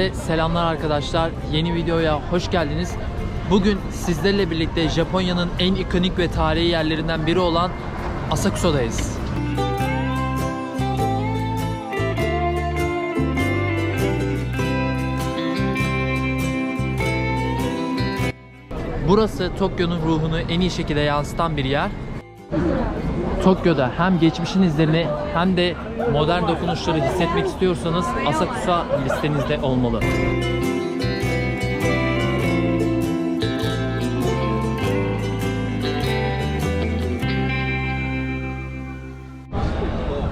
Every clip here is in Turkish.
Herkese selamlar arkadaşlar. Yeni videoya hoş geldiniz. Bugün sizlerle birlikte Japonya'nın en ikonik ve tarihi yerlerinden biri olan Asakusa'dayız. Burası Tokyo'nun ruhunu en iyi şekilde yansıtan bir yer. Tokyo'da hem geçmişin izlerini hem de modern dokunuşları hissetmek istiyorsanız Asakusa listenizde olmalı.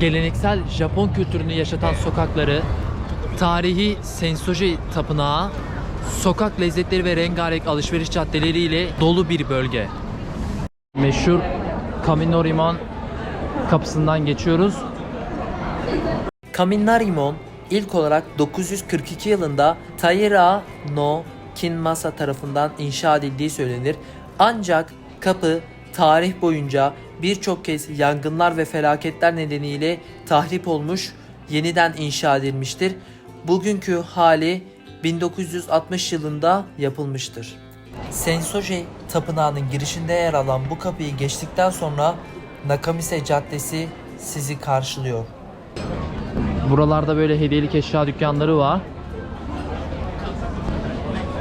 Geleneksel Japon kültürünü yaşatan sokakları, tarihi Sensoji Tapınağı, sokak lezzetleri ve rengarenk alışveriş caddeleriyle dolu bir bölge. Meşhur Kaminoriman kapısından geçiyoruz. Kaminarimon ilk olarak 942 yılında Taira no Kinmasa tarafından inşa edildiği söylenir. Ancak kapı tarih boyunca birçok kez yangınlar ve felaketler nedeniyle tahrip olmuş, yeniden inşa edilmiştir. Bugünkü hali 1960 yılında yapılmıştır. Sensoji Tapınağı'nın girişinde yer alan bu kapıyı geçtikten sonra Nakamise Caddesi sizi karşılıyor. Buralarda böyle hediyelik eşya dükkanları var.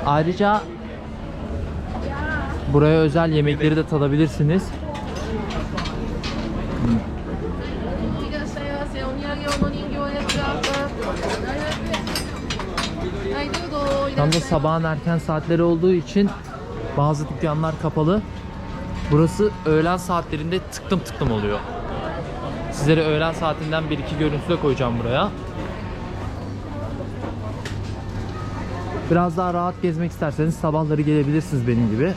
Ayrıca buraya özel yemekleri de tadabilirsiniz. Şu anda sabahın erken saatleri olduğu için bazı dükkanlar kapalı. Burası öğlen saatlerinde tıklım tıklım oluyor. Sizlere öğlen saatinden bir iki görüntü de koyacağım buraya. Biraz daha rahat gezmek isterseniz sabahları gelebilirsiniz benim gibi.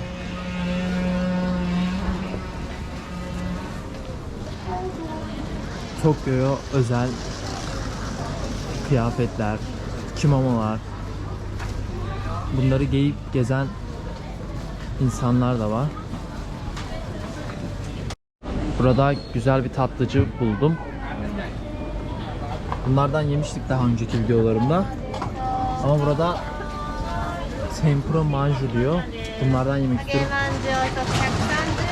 Tokyo'ya özel kıyafetler, kimonolar, bunları giyip gezen insanlar da var. Burada güzel bir tatlıcı buldum. Bunlardan yemiştik daha önceki videolarımda. Ama burada tempura manju diyor. Bunlardan yemek istiyorum. まんじゅう一つ130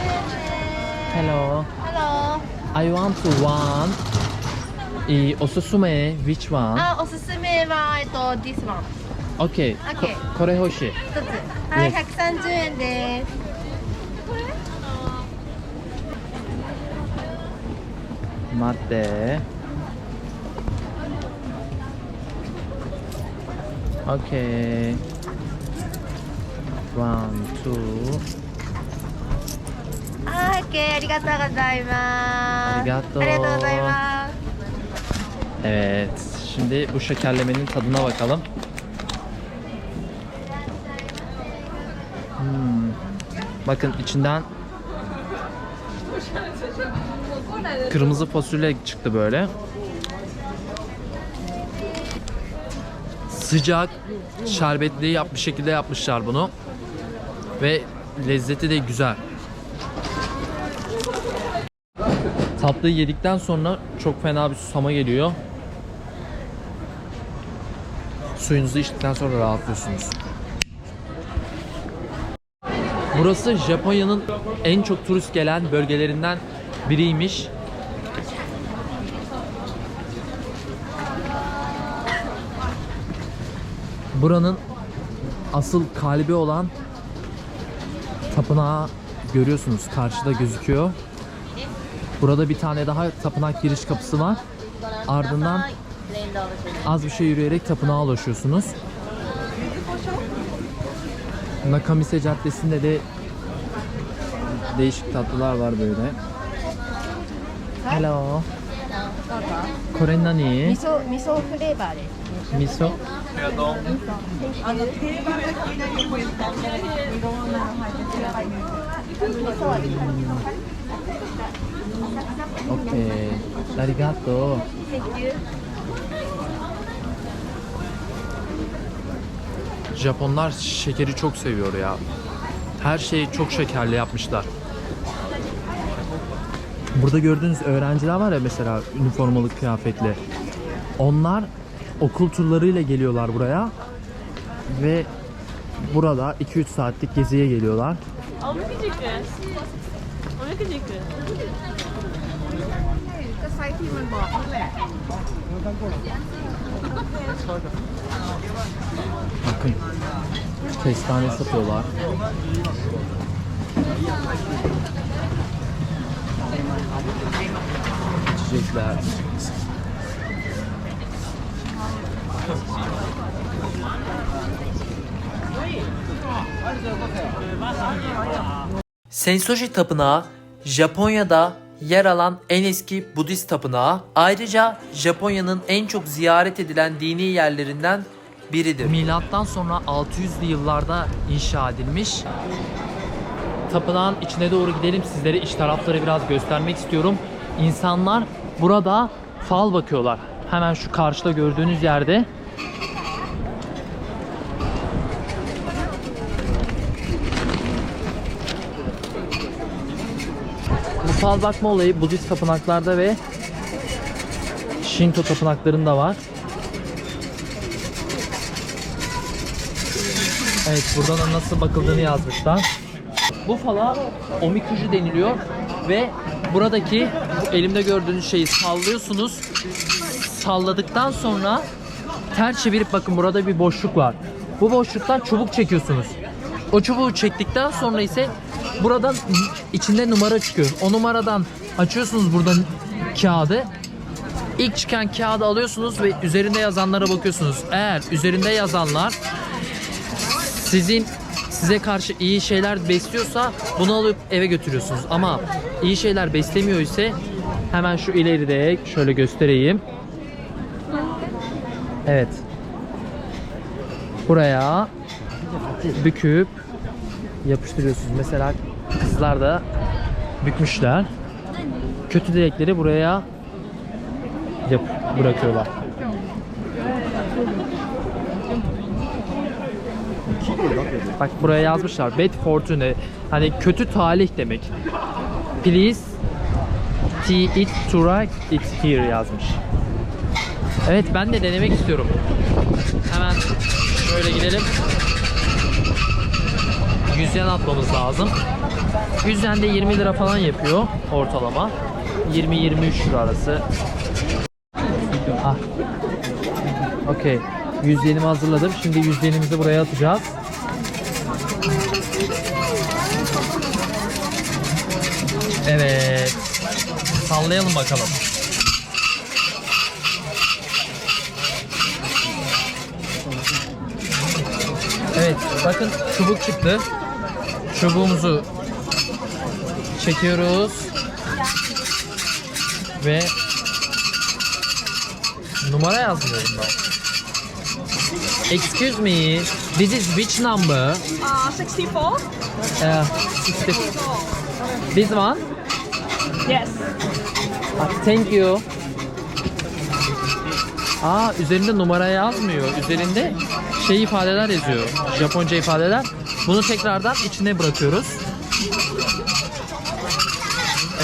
円です。 Hello. Hello。 I want to one. えーおすすめ which one? あ、おすすめはえっと this one OK. こ OK これ欲しい。一つ。はい、 Yes 130円です。 待って。OK。ワン、ツー。はい、OK ありがとうございます。ありがとうありがとうございます。 Evet. Şimdi bu şekerlemenin tadına bakalım. Hmm. Bakın içinden kırmızı fasulye çıktı böyle. Sıcak, şerbetli yapmış şekilde yapmışlar bunu. Ve lezzeti de güzel. Tatlıyı yedikten sonra çok fena bir susama geliyor. Suyunuzu içtikten sonra rahatlıyorsunuz. Burası Japonya'nın en çok turist gelen bölgelerinden biriymiş. Buranın asıl kalbi olan tapınağı görüyorsunuz karşıda gözüküyor. Burada bir tane daha tapınak giriş kapısı var. Ardından az bir şey yürüyerek tapınağa ulaşıyorsunuz. Nakamise Caddesi'nde de değişik tatlılar var böyle. Hello. Kore nani? 味噌味噌フレーバーです。 Miso. Okay. Arigato. Japonlar şekeri çok seviyor ya. Her şeyi çok şekerli yapmışlar. Burada gördüğünüz öğrenciler var ya mesela üniformalı kıyafetli. Onlar okul turlarıyla geliyorlar buraya. Ve burada 2-3 saatlik geziye geliyorlar. Bakın. Kestane satıyorlar. Çiçekler. Sensoji Tapınağı Japonya'da yer alan en eski Budist tapınağı. Ayrıca Japonya'nın en çok ziyaret edilen dini yerlerinden biridir. Milattan sonra 600'lü yıllarda inşa edilmiş. Tapınağın içine doğru gidelim. Sizlere iç tarafları biraz göstermek istiyorum. İnsanlar burada fal bakıyorlar. Hemen şu karşıda gördüğünüz yerde. Bu fal bakma olayı Budist tapınaklarda ve Shinto tapınaklarında var. Evet buradan da nasıl bakıldığını yazmışlar. Bu fala omikuju deniliyor ve buradaki bu elimde gördüğünüz şeyi sallıyorsunuz. Salladıktan sonra ters çevirip bakın burada bir boşluk var. Bu boşluktan çubuk çekiyorsunuz. O çubuğu çektikten sonra ise buradan içinde numara çıkıyor. O numaradan açıyorsunuz buradan kağıdı. İlk çıkan kağıdı alıyorsunuz ve üzerinde yazanlara bakıyorsunuz. Eğer üzerinde yazanlar sizin size karşı iyi şeyler besliyorsa bunu alıp eve götürüyorsunuz. Ama iyi şeyler beslemiyor ise hemen şu ileride şöyle göstereyim. Evet. Buraya büküp yapıştırıyorsunuz. Mesela kızlar da bükmüşler. Kötü dilekleri buraya yap bırakıyorlar. Bak buraya yazmışlar. Bad fortune. Hani kötü talih demek. Please see it to write it here yazmış. Evet ben de denemek istiyorum. Hemen şöyle gidelim. Yüzyen atmamız lazım. Yüzyen de 20 lira falan yapıyor ortalama. 20-23 lira arası. Ah. Okey. Yüzyenimi hazırladım. Şimdi yüzyenimizi buraya atacağız. Evet. Sallayalım bakalım. Evet, bakın çubuk çıktı. Çubuğumuzu çekiyoruz. Ve numara yazmıyor bunda. Excuse me, this is which number? Uh, 64? Uh, 60. This one? Yes. Ah, Thank you. Aa üzerinde numara yazmıyor. Üzerinde şey ifadeler yazıyor. Japonca ifadeler. Bunu tekrardan içine bırakıyoruz.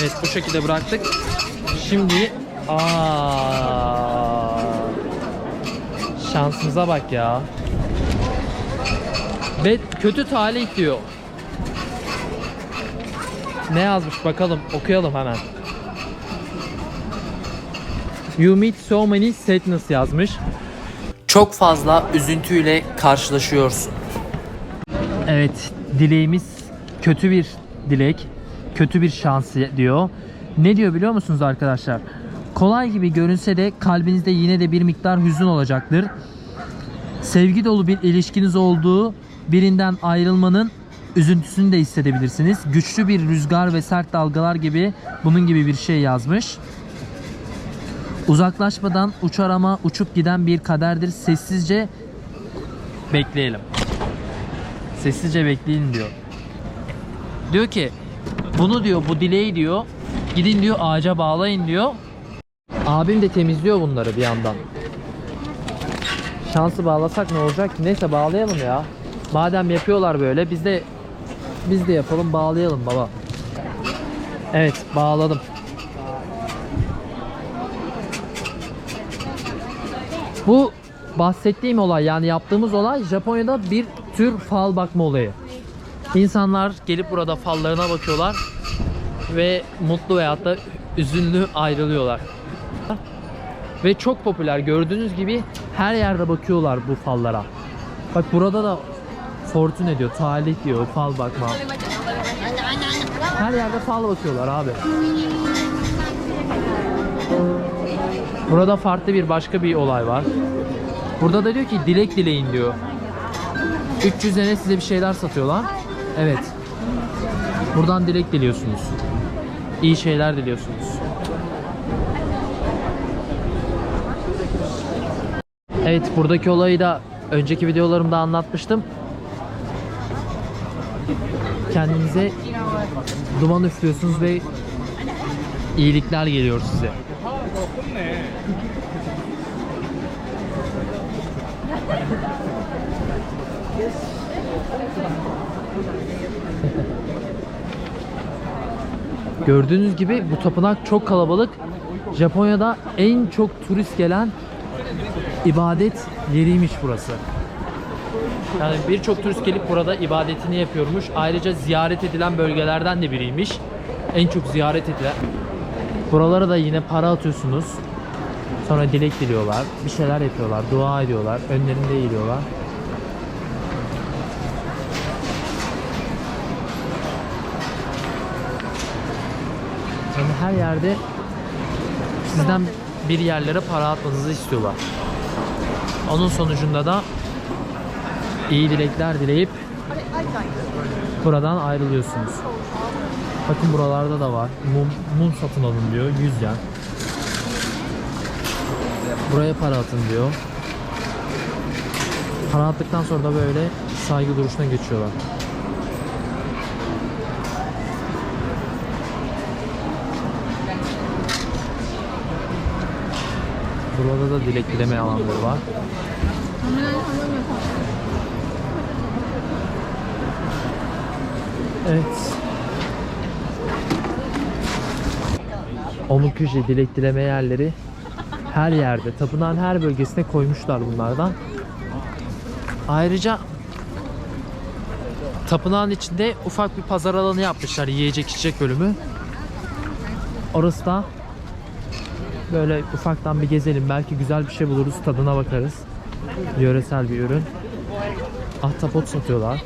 Evet bu şekilde bıraktık. Şimdi aa şansımıza bak ya. Ve kötü talih diyor. Ne yazmış bakalım okuyalım hemen. You meet so many sadness yazmış. Çok fazla üzüntüyle karşılaşıyorsun. Evet, dileğimiz kötü bir dilek, kötü bir şans diyor. Ne diyor biliyor musunuz arkadaşlar? Kolay gibi görünse de kalbinizde yine de bir miktar hüzün olacaktır. Sevgi dolu bir ilişkiniz olduğu birinden ayrılmanın üzüntüsünü de hissedebilirsiniz. Güçlü bir rüzgar ve sert dalgalar gibi bunun gibi bir şey yazmış. Uzaklaşmadan uçar ama uçup giden bir kaderdir. Sessizce bekleyelim. Sessizce bekleyin diyor. Diyor ki bunu diyor bu dileği diyor gidin diyor ağaca bağlayın diyor. Abim de temizliyor bunları bir yandan. Şansı bağlasak ne olacak ki? Neyse bağlayalım ya. Madem yapıyorlar böyle biz de biz de yapalım bağlayalım baba. Evet bağladım. Bu bahsettiğim olay yani yaptığımız olay Japonya'da bir tür fal bakma olayı. İnsanlar gelip burada fallarına bakıyorlar ve mutlu veyahut da üzünlü ayrılıyorlar. Ve çok popüler gördüğünüz gibi her yerde bakıyorlar bu fallara. Bak burada da fortune diyor, talih diyor, fal bakma. Her yerde fal bakıyorlar abi. Burada farklı bir başka bir olay var. Burada da diyor ki dilek dileyin diyor. 300 liraya size bir şeyler satıyorlar. Evet. Buradan dilek diliyorsunuz. İyi şeyler diliyorsunuz. Evet buradaki olayı da önceki videolarımda anlatmıştım. Kendinize duman üflüyorsunuz ve iyilikler geliyor size. Gördüğünüz gibi bu tapınak çok kalabalık. Japonya'da en çok turist gelen ibadet yeriymiş burası. Yani birçok turist gelip burada ibadetini yapıyormuş. Ayrıca ziyaret edilen bölgelerden de biriymiş. En çok ziyaret edilen. Buralara da yine para atıyorsunuz. Sonra dilek diliyorlar. Bir şeyler yapıyorlar. Dua ediyorlar. Önlerinde eğiliyorlar. Yani her yerde sizden bir yerlere para atmanızı istiyorlar. Onun sonucunda da iyi dilekler dileyip buradan ayrılıyorsunuz. Bakın buralarda da var. Mum, mum satın alın diyor. 100 yen. Buraya para atın diyor. Para attıktan sonra da böyle saygı duruşuna geçiyorlar. Burada da dilek dileme alanları var. Evet. Omukuji dilek dileme yerleri her yerde, tapınağın her bölgesine koymuşlar bunlardan. Ayrıca tapınağın içinde ufak bir pazar alanı yapmışlar, yiyecek içecek bölümü. Orası da böyle ufaktan bir gezelim. Belki güzel bir şey buluruz, tadına bakarız. Yöresel bir ürün. Ahtapot satıyorlar.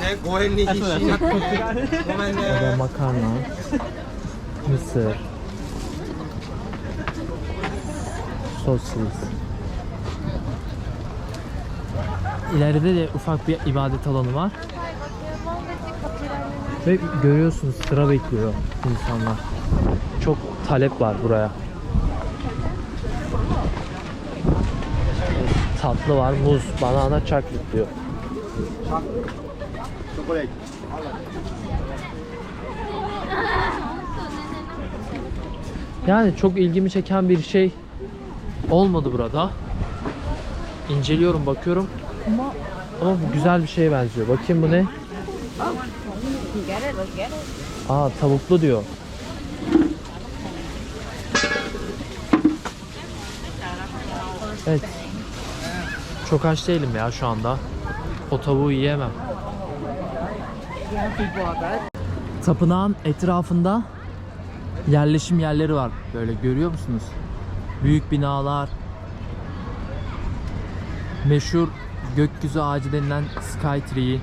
ね、ご縁に必死になってごめん O da ね makarna, mısır, sosis. İleride de ufak bir ibadet alanı var. Ve görüyorsunuz sıra bekliyor insanlar. Çok talep var buraya. Tatlı var, muz, banana, chocolate diyor. Yani çok ilgimi çeken bir şey olmadı burada. İnceliyorum, bakıyorum. Ama ama bu güzel bir şeye benziyor. Bakayım bu ne? Aa tavuklu diyor. Evet. Çok aç değilim ya şu anda. O tavuğu yiyemem. Tapınağın etrafında yerleşim yerleri var. Böyle görüyor musunuz? Büyük binalar. Meşhur gökyüzü ağacı denilen Sky Tree.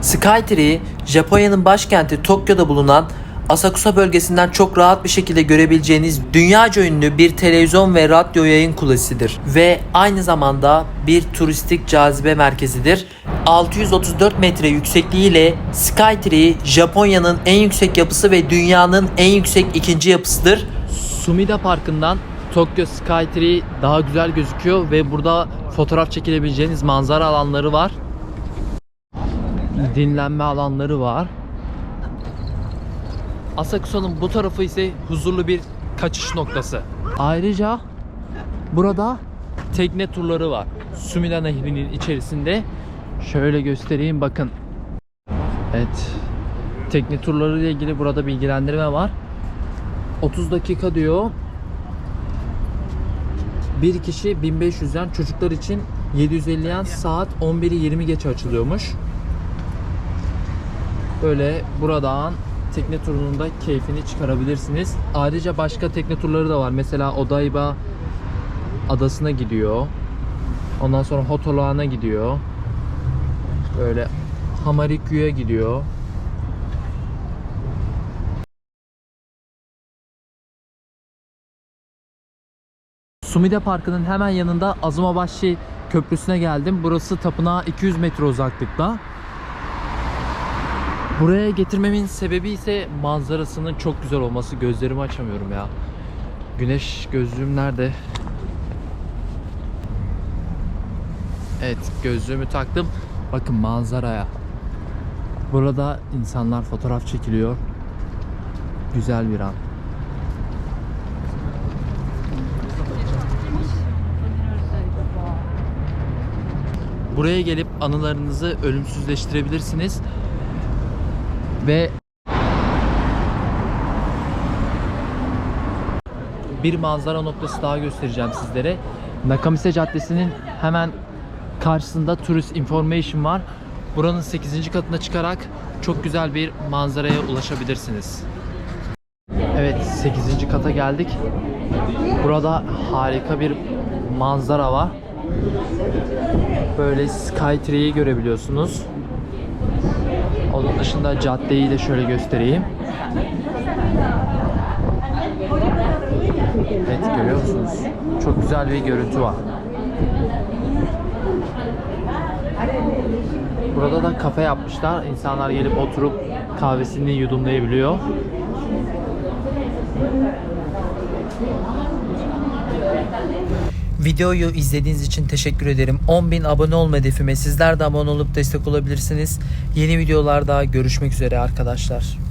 Skytree, Japonya'nın başkenti Tokyo'da bulunan Asakusa bölgesinden çok rahat bir şekilde görebileceğiniz dünyaca ünlü bir televizyon ve radyo yayın kulesidir ve aynı zamanda bir turistik cazibe merkezidir. 634 metre yüksekliğiyle Skytree, Japonya'nın en yüksek yapısı ve dünyanın en yüksek ikinci yapısıdır. Sumida Parkı'ndan Tokyo Sky Tree daha güzel gözüküyor ve burada fotoğraf çekilebileceğiniz manzara alanları var. Dinlenme alanları var. Asakusa'nın bu tarafı ise huzurlu bir kaçış noktası. Ayrıca burada tekne turları var. Sumida Nehri'nin içerisinde. Şöyle göstereyim bakın. Evet. Tekne turları ile ilgili burada bilgilendirme var. 30 dakika diyor. Bir kişi 1500 yen, çocuklar için 750 yen saat 11'i 20 geç açılıyormuş. Böyle buradan tekne turunun da keyfini çıkarabilirsiniz. Ayrıca başka tekne turları da var. Mesela Odaiba adasına gidiyor. Ondan sonra Hotola'na gidiyor. Böyle Hamarikyu'ya gidiyor. Sumide Parkı'nın hemen yanında Azumabashi Köprüsü'ne geldim. Burası tapınağa 200 metre uzaklıkta. Buraya getirmemin sebebi ise manzarasının çok güzel olması. Gözlerimi açamıyorum ya. Güneş gözlüğüm nerede? Evet gözlüğümü taktım. Bakın manzaraya. Burada insanlar fotoğraf çekiliyor. Güzel bir an. Buraya gelip anılarınızı ölümsüzleştirebilirsiniz. Ve bir manzara noktası daha göstereceğim sizlere. Nakamise Caddesi'nin hemen karşısında Tourist Information var. Buranın 8. katına çıkarak çok güzel bir manzaraya ulaşabilirsiniz. Evet 8. kata geldik. Burada harika bir manzara var. Böyle Skytree'yi görebiliyorsunuz. Onun dışında caddeyi de şöyle göstereyim. Evet görüyor musunuz? Çok güzel bir görüntü var. Burada da kafe yapmışlar. İnsanlar gelip oturup kahvesini yudumlayabiliyor. Videoyu izlediğiniz için teşekkür ederim. 10.000 abone olma hedefime sizler de abone olup destek olabilirsiniz. Yeni videolarda görüşmek üzere arkadaşlar.